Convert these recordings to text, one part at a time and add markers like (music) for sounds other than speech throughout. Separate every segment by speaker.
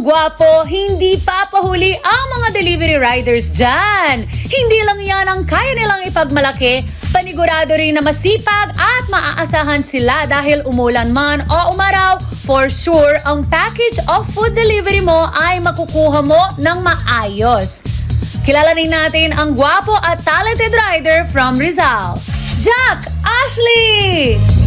Speaker 1: Ang gwapo, hindi papahuli ang mga delivery riders dyan. Hindi lang yan ang kaya nilang ipagmalaki, panigurado rin na masipag at maaasahan sila dahil umulan man o umaraw, for sure, ang package of food delivery mo ay makukuha mo ng maayos. Kilalanin natin ang gwapo at talented rider from Rizal, Jack Ashley!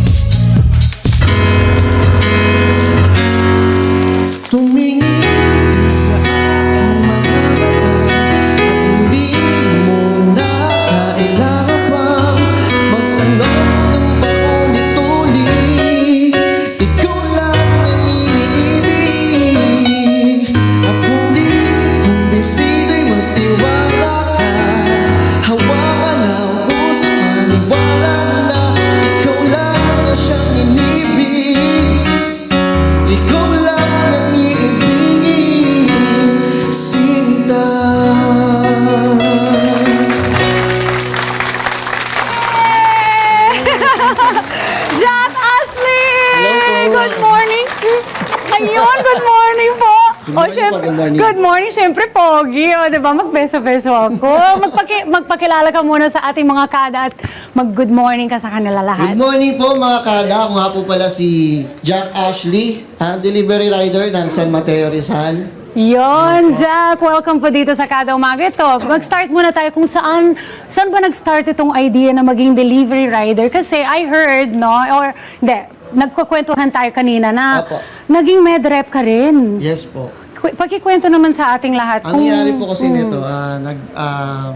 Speaker 1: Ayun, good morning po!
Speaker 2: Good morning
Speaker 1: syempre,
Speaker 2: po, good morning.
Speaker 1: Good morning, syempre, Pogi. O, di ba? Magbeso-beso ako. (laughs) Magpaki, magpakilala ka muna sa ating mga kada at mag-good morning ka sa kanila
Speaker 2: Good
Speaker 1: lahat.
Speaker 2: morning po mga kada. Ako nga po pala si Jack Ashley, ang delivery rider ng San Mateo Rizal.
Speaker 1: Yon, Jack, welcome po dito sa Kada Umaga. Ito, mag-start muna tayo kung saan, saan ba nag-start itong idea na maging delivery rider? Kasi I heard, no, or, hindi, nagkukwentuhan tayo kanina na
Speaker 2: Apo.
Speaker 1: naging med rep ka rin.
Speaker 2: Yes po.
Speaker 1: Qu- Pakikwento naman sa ating lahat.
Speaker 2: Ang nangyari po
Speaker 1: Mm.
Speaker 2: kasi nito, ah, nag, um,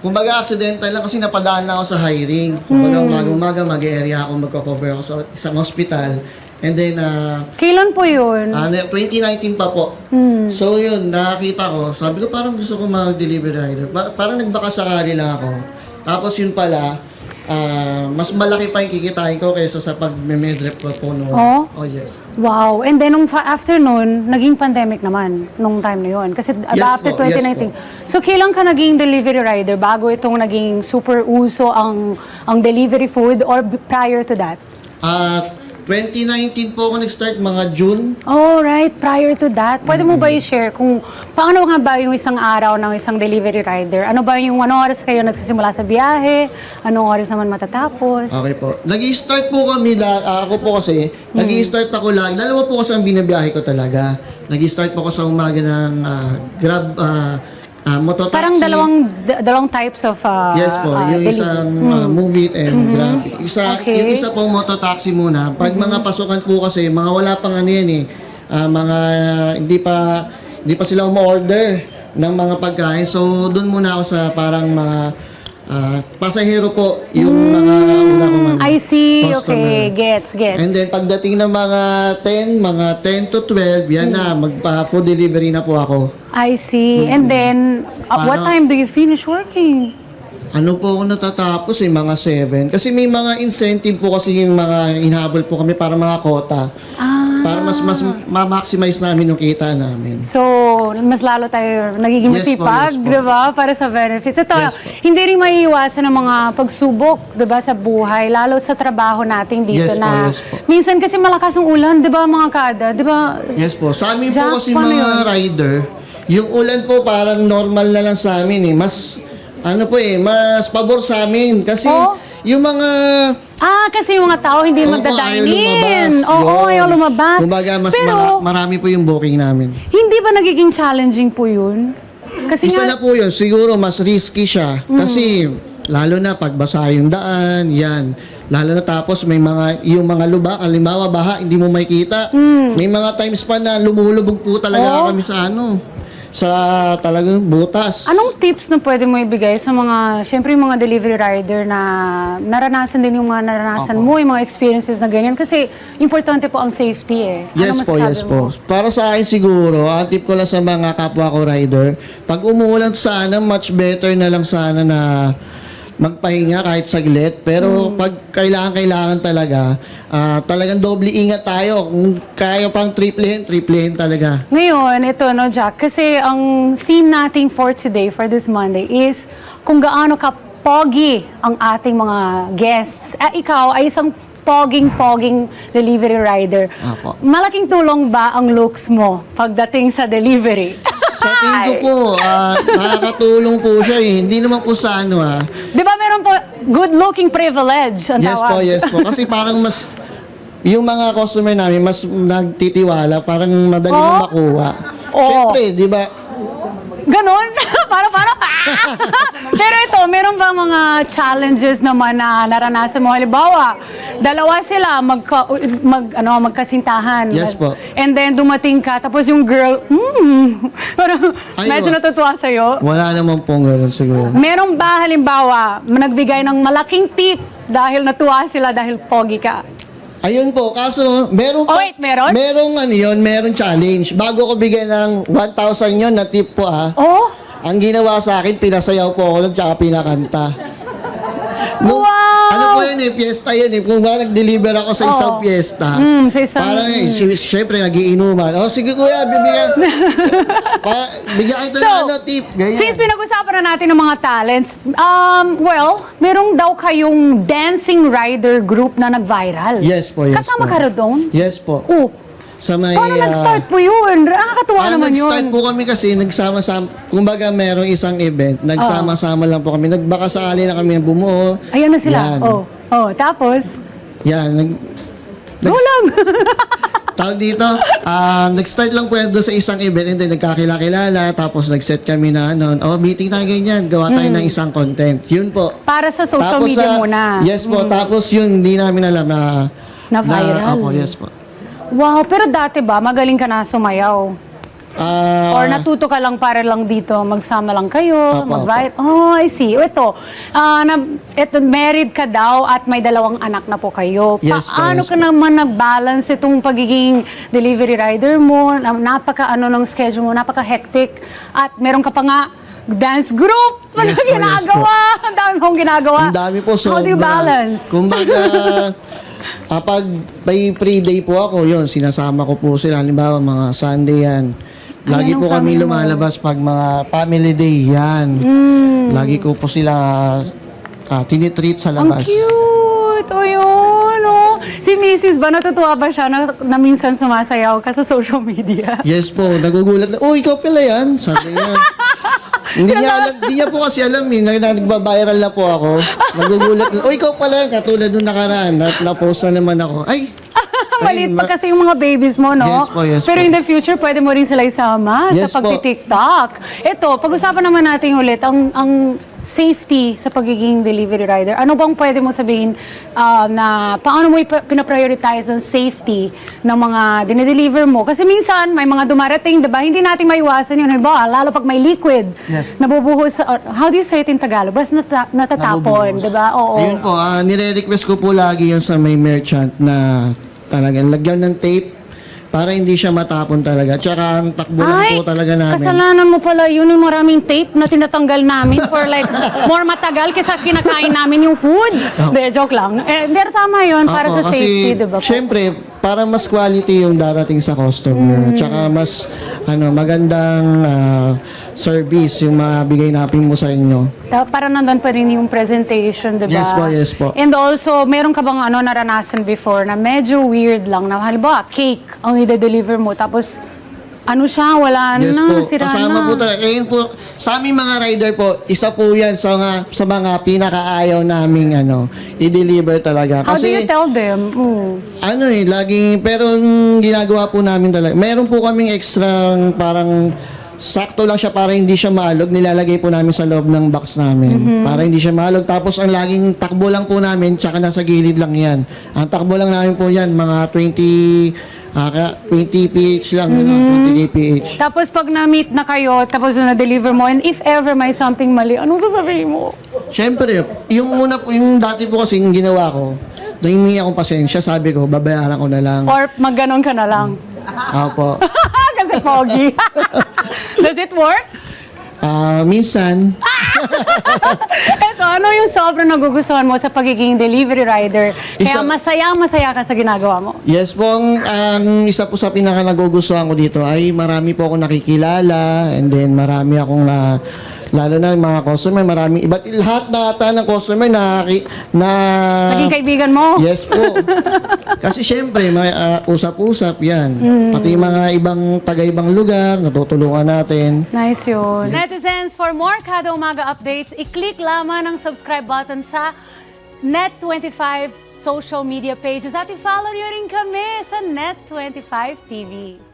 Speaker 2: kumbaga accidental lang kasi napadaan lang ako sa hiring. Kumbaga
Speaker 1: Mm.
Speaker 2: umaga-umaga mag-area ako, magko-cover ako sa isang hospital. And then, ah,
Speaker 1: Kailan po yun?
Speaker 2: Ah, na- 2019 pa po. So yun, nakakita ko, sabi ko parang gusto ko mag-delivery rider. Pa- parang nagbaka sakali lang ako. Tapos yun pala, ah, mas malaki pa yung kikitain ko kaysa sa pag-medrep ko po noon.
Speaker 1: Oh?
Speaker 2: Oh, yes.
Speaker 1: Wow. And then, nung fa- after nun, naging pandemic naman nung time na yun. Kasi uh,
Speaker 2: Yes
Speaker 1: after
Speaker 2: po, yes
Speaker 1: 2019. so, kailan ka naging delivery rider? Bago itong naging super uso ang, ang delivery food or b- prior to that?
Speaker 2: At 2019 po ako nag-start, mga June.
Speaker 1: Oh, right. Prior to that, pwede mo ba i-share kung paano nga ba yung isang araw ng isang delivery rider? Ano ba yung anong oras kayo nagsisimula sa biyahe? Anong oras naman matatapos?
Speaker 2: Okay po. Nag-start po kami, la- ah, ako po kasi, nag-start ako lang, dalawa po kasi ang binabiyahe ko talaga. Nag-start po ako sa umaga ng ah, Grab, ah, ah, mototaxi.
Speaker 1: Parang dalawang dalawang types of uh,
Speaker 2: Yes po,
Speaker 1: uh,
Speaker 2: yung isang uh, move it and grab. Isa,
Speaker 1: Mm-hmm. Okay. Mm-hmm.
Speaker 2: Yung isa pong mototaxi muna. Pag mga pasukan po kasi, mga wala pang ano yan eh, ah, mga hindi pa hindi pa sila umu-order ng mga pagkain. So, doon muna ako sa parang mga ah, pasahero po, yung mga una kong ano,
Speaker 1: I see.
Speaker 2: customer.
Speaker 1: Okay, gets, gets.
Speaker 2: And then pagdating ng mga 10, mga 10 to 12, yan na,
Speaker 1: Mm.
Speaker 2: magpa-food delivery na po ako.
Speaker 1: I see. And then, at what time do you finish working?
Speaker 2: Ano po ako natatapos eh, mga 7. Kasi may mga incentive po kasi yung mga inhabol po kami para mga kota.
Speaker 1: Ah.
Speaker 2: Para mas mas ma-maximize namin yung kita namin.
Speaker 1: So, mas lalo tayo nagiging
Speaker 2: Yes po,
Speaker 1: masipag,
Speaker 2: yes po.
Speaker 1: di ba? Para sa benefits. Ito,
Speaker 2: Yes po.
Speaker 1: hindi rin maiiwasan ng mga pagsubok, di ba, sa buhay. Lalo sa trabaho natin dito
Speaker 2: Yes po,
Speaker 1: na.
Speaker 2: yes po.
Speaker 1: Minsan kasi malakas ang ulan, di ba, mga kada? Di ba?
Speaker 2: Yes po. Sa amin
Speaker 1: Jack,
Speaker 2: po kasi
Speaker 1: paano
Speaker 2: mga rider, yung ulan po parang normal na lang sa amin eh. Mas, ano po eh, mas pabor sa amin. Kasi
Speaker 1: Oh?
Speaker 2: yung mga...
Speaker 1: Ah, kasi yung mga tao hindi
Speaker 2: Opo,
Speaker 1: magdadine
Speaker 2: ayaw lumabas.
Speaker 1: in. Oo,
Speaker 2: Yun.
Speaker 1: ayaw lumabas.
Speaker 2: Kumbaga, mas
Speaker 1: Pero,
Speaker 2: mara- marami po yung booking namin.
Speaker 1: hindi ba nagiging challenging po yun? Kasi
Speaker 2: Isa
Speaker 1: nga,
Speaker 2: na po yun, siguro mas risky siya. Kasi, lalo na pag basa yung daan, yan. Lalo na tapos may mga, yung mga lubak, halimbawa baha, hindi mo makikita. May mga times pa na lumulubog po talaga
Speaker 1: Oh.
Speaker 2: kami sa ano, sa talagang butas.
Speaker 1: Anong tips na pwede mo ibigay sa mga, syempre yung mga delivery rider na naranasan din yung mga naranasan mo, yung mga experiences na ganyan? Kasi importante po ang safety eh.
Speaker 2: Yes po,
Speaker 1: masasabi
Speaker 2: yes
Speaker 1: mo?
Speaker 2: po. Para sa akin siguro, ang tip ko lang sa mga kapwa ko rider, pag umuulan sana, much better na lang sana na magpahinga kahit saglit. Pero pag kailangan-kailangan talaga, ah, talagang doble ingat tayo. Kung kaya pang triplehin, triplehin talaga.
Speaker 1: Ngayon, ito no Jack, kasi ang theme natin for today, for this Monday, is kung gaano ka pogi ang ating mga guests. Eh, ikaw ay isang poging-poging delivery rider.
Speaker 2: Apo.
Speaker 1: Malaking tulong ba ang looks mo pagdating sa delivery? (laughs)
Speaker 2: Sa tingin ko po, ah, nakakatulong po siya eh. Hindi naman po sa ano ah.
Speaker 1: Di ba meron po good-looking privilege ang
Speaker 2: Yes
Speaker 1: tawag?
Speaker 2: po, yes po. Kasi parang mas, yung mga customer namin, mas nagtitiwala, parang madali
Speaker 1: Oh?
Speaker 2: mo makuha.
Speaker 1: Oo.
Speaker 2: Siyempre, di ba?
Speaker 1: Ganon? (laughs) para para (laughs) Pero ito, meron ba mga challenges naman na naranasan mo? Halimbawa, dalawa sila magka, mag, ano, magkasintahan.
Speaker 2: Yes po.
Speaker 1: And then dumating ka, tapos yung girl, hmm, (laughs) parang
Speaker 2: Ay,
Speaker 1: medyo
Speaker 2: wa-
Speaker 1: natutuwa sa'yo.
Speaker 2: Wala naman pong ganun siguro.
Speaker 1: Meron ba halimbawa, nagbigay ng malaking tip dahil natuwa sila dahil pogi ka?
Speaker 2: Ayun po, kaso meron
Speaker 1: Oh, wait, meron?
Speaker 2: Merong ano yun, meron challenge. Bago ko bigyan ng 1,000 yun na tip po ah.
Speaker 1: Oh?
Speaker 2: Ang ginawa sa akin, pinasayaw po ako nun, tsaka pinakanta.
Speaker 1: Wow!
Speaker 2: Ano po yun eh, fiesta yun eh. Kung ba nag-deliver ako sa isang
Speaker 1: Oo.
Speaker 2: fiesta,
Speaker 1: Mm, sa isang-
Speaker 2: parang eh, si- syempre nagiinuman. Oh, sige kuya, bibigyan. (laughs) pa, bigyan kita
Speaker 1: So,
Speaker 2: ng ano, tip. Ganyan.
Speaker 1: Since pinag-usapan na natin ng mga talents, um, well, merong daw kayong dancing rider group na nag-viral.
Speaker 2: yes po, yes
Speaker 1: Kasama
Speaker 2: po.
Speaker 1: ka rin doon?
Speaker 2: Yes po.
Speaker 1: Oh,
Speaker 2: Sa may...
Speaker 1: paano
Speaker 2: ah,
Speaker 1: nag-start po yun? Nakakatuwa
Speaker 2: Ah,
Speaker 1: naman
Speaker 2: nag-start
Speaker 1: yun.
Speaker 2: po kami kasi nagsama-sama, kumbaga merong isang event, nagsama-sama lang po kami. Nagbaka sakali na kami bumuo.
Speaker 1: Ayan na sila.
Speaker 2: Yan.
Speaker 1: Oh, oh, tapos?
Speaker 2: Yan. Nag,
Speaker 1: Go lang. (laughs)
Speaker 2: tawag dito, ah, nag-start lang po yan doon sa isang event and then nagkakilala-kilala, tapos nag-set kami na ano, oh, meeting tayo ganyan, gawa tayo ng isang content. Yun po.
Speaker 1: Para sa social
Speaker 2: Tapos
Speaker 1: media
Speaker 2: sa-
Speaker 1: muna.
Speaker 2: Yes po, tapos yun, hindi namin alam na...
Speaker 1: Na viral.
Speaker 2: opo, yes po.
Speaker 1: Wow, pero dati ba, magaling ka na sumayaw?
Speaker 2: Ah,
Speaker 1: Or natuto ka lang para lang dito, magsama lang kayo,
Speaker 2: Apo,
Speaker 1: mag Oh, I see. Ito, ah, na, ito, married ka daw at may dalawang anak na po kayo.
Speaker 2: Yes
Speaker 1: Paano
Speaker 2: yes
Speaker 1: ka naman nag-balance itong pagiging delivery rider mo? Na- Napaka ano ng schedule mo, napaka hectic. At meron ka pa nga dance group. Ano
Speaker 2: Yes po, yes
Speaker 1: ginagawa? Ang dami mong ginagawa.
Speaker 2: Ang dami po
Speaker 1: How do you
Speaker 2: sobra.
Speaker 1: balance?
Speaker 2: Kumbaga, (laughs) kapag may free day po ako, yun, sinasama ko po sila. Halimbawa, mga Sunday yan. Lagi
Speaker 1: Ayan ang
Speaker 2: po kami
Speaker 1: mo.
Speaker 2: lumalabas pag mga family day yan.
Speaker 1: Hmm.
Speaker 2: Lagi ko po sila ah, tinitreat sa
Speaker 1: Ang
Speaker 2: labas.
Speaker 1: cute! O yun, oh. Si Mrs. ba, natutuwa ba siya na, na minsan sumasayaw ka sa social media?
Speaker 2: Yes po, nagugulat na, oh, ikaw pala yan. Sabi niya. (laughs) hindi niya alam, hindi niya po kasi alam eh, na, na nagba-viral na po ako. Nagugulat na, oh, ikaw pala, katulad nung nakaraan, na, na-post na naman ako. Ay,
Speaker 1: Maliit pa kasi yung mga babies mo, no?
Speaker 2: Yes po, yes
Speaker 1: Pero
Speaker 2: po.
Speaker 1: in the future, pwede mo rin sila isama
Speaker 2: Yes
Speaker 1: sa
Speaker 2: po.
Speaker 1: pagti-TikTok. Ito, pag-usapan naman natin ulit ang, ang safety sa pagiging delivery rider. Ano bang pwede mo sabihin ah, na paano mo ipa- pinaprioritize ang safety ng mga dinideliver mo? Kasi minsan, may mga dumarating, di ba? Hindi natin maiwasan yun. Halimbawa, lalo pag may liquid,
Speaker 2: Yes.
Speaker 1: nabubuhos, or how do you say it in Tagalog? Basta nata- natatapon,
Speaker 2: Nabubuhos.
Speaker 1: di ba? Oo.
Speaker 2: Ayun po, ah, nire-request ko po lagi yun sa may merchant na talagang lagyan ng tape para hindi siya matapon talaga. Tsaka ang takbo lang po talaga namin.
Speaker 1: kasalanan mo pala yun yung maraming tape na tinatanggal namin for like (laughs) more matagal kaysa kinakain namin yung food. Hindi, joke lang. Eh, pero tama yun, para sa
Speaker 2: kasi,
Speaker 1: safety, di ba? po?
Speaker 2: Siyempre, para mas quality yung darating sa customer.
Speaker 1: Mm.
Speaker 2: Tsaka mas ano magandang ah, service yung mabigay natin mo sa inyo.
Speaker 1: Para nandun pa rin yung presentation, di ba?
Speaker 2: Yes po, yes po.
Speaker 1: And also, meron ka bang ano naranasan before na medyo weird lang na halimbawa, cake ang i-deliver mo tapos ano siya, wala
Speaker 2: Yes
Speaker 1: na,
Speaker 2: po.
Speaker 1: sira
Speaker 2: Kasama
Speaker 1: na.
Speaker 2: po talaga. Ayun po, sa aming mga rider po, isa po yan sa mga, sa mga pinakaayaw naming ano, i-deliver talaga.
Speaker 1: How do you
Speaker 2: Kasi,
Speaker 1: tell them? Mm.
Speaker 2: ano eh, laging, pero ang ginagawa po namin talaga, meron po kaming extra parang sakto lang siya para hindi siya maalog. Nilalagay po namin sa loob ng box namin.
Speaker 1: Mm-hmm.
Speaker 2: Para hindi siya maalog. Tapos ang laging takbo lang po namin, tsaka nasa gilid lang yan. Ang takbo lang namin po yan, mga 20, ah, ka- 20 pH lang, ano,
Speaker 1: Mm-hmm.
Speaker 2: 20 kph.
Speaker 1: Tapos pag na-meet na kayo, tapos na-deliver mo, and if ever may something mali, anong sasabihin mo?
Speaker 2: Siyempre, yung una po, yung dati po kasi yung ginawa ko, nung humingi akong pasensya, sabi ko, babayaran ko na lang.
Speaker 1: Or magganon ka na lang?
Speaker 2: Opo. (laughs)
Speaker 1: Pogi. (laughs) Does it work?
Speaker 2: Ah, minsan, (laughs)
Speaker 1: Eto, ano yung sobrang nagugustuhan mo sa pagiging delivery rider? Kaya
Speaker 2: Isa-
Speaker 1: masaya-masaya ka sa ginagawa mo.
Speaker 2: Yes po, ang, ang isa po sa pinaka nagugustuhan ko dito ay marami po ako nakikilala and then marami akong na Lalo na yung mga customer, maraming iba't lahat na ata ng customer na, na
Speaker 1: Naging kaibigan mo?
Speaker 2: Yes po. (laughs) Kasi syempre, may ah, usap-usap yan. Pati yung mga ibang taga-ibang lugar, natutulungan natin.
Speaker 1: Nice yun. Netizens, for more Kada Umaga updates, i-click lamang ang subscribe button sa Net25 social media pages at i-follow nyo rin kami sa Net25 TV.